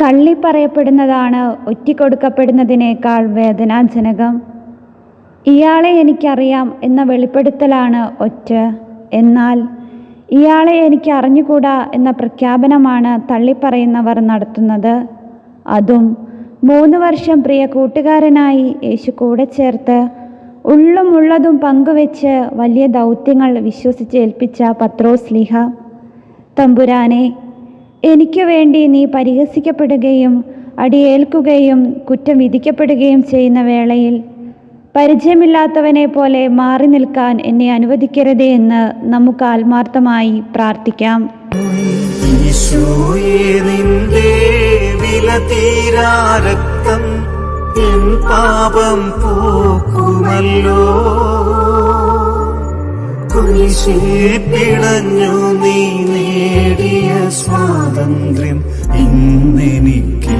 തള്ളിപ്പറയപ്പെടുന്നതാണ് ഒറ്റിക്കൊടുക്കപ്പെടുന്നതിനേക്കാൾ വേദനാജനകം. ഇയാളെ എനിക്കറിയാം എന്ന വെളിപ്പെടുത്തലാണ് ഒറ്റ. എന്നാൽ ഇയാളെ എനിക്ക് അറിഞ്ഞുകൂടാ എന്ന പ്രഖ്യാപനമാണ് തള്ളിപ്പറയുന്നവർ നടത്തുന്നത്. അതും മൂന്ന് വർഷം പ്രിയ കൂട്ടുകാരനായി യേശു കൂടെ ചേർത്ത് ഉള്ളും ഉള്ളതും പങ്കുവെച്ച് വലിയ ദൗത്യങ്ങൾ വിശ്വസിച്ച് ഏൽപ്പിച്ച പത്രോസ് ലിഹ. തമ്പുരാനെ എനിക്കു വേണ്ടി നീ പരിഹസിക്കപ്പെടുകയും അടിയേൽക്കുകയും കുറ്റം വിധിക്കപ്പെടുകയും ചെയ്യുന്ന വേളയിൽ പരിചയമില്ലാത്തവനെ പോലെ മാറി നിൽക്കാൻ എന്നെ അനുവദിക്കരുതേ എന്ന് നമുക്ക് ആത്മാർത്ഥമായി പ്രാർത്ഥിക്കാം. രക്തം പാപം പോക്കുമല്ലോ. കുരിശിൽ പിടഞ്ഞു സ്വാതന്ത്ര്യം ഇന്നെനിക്കേകുമല്ലോ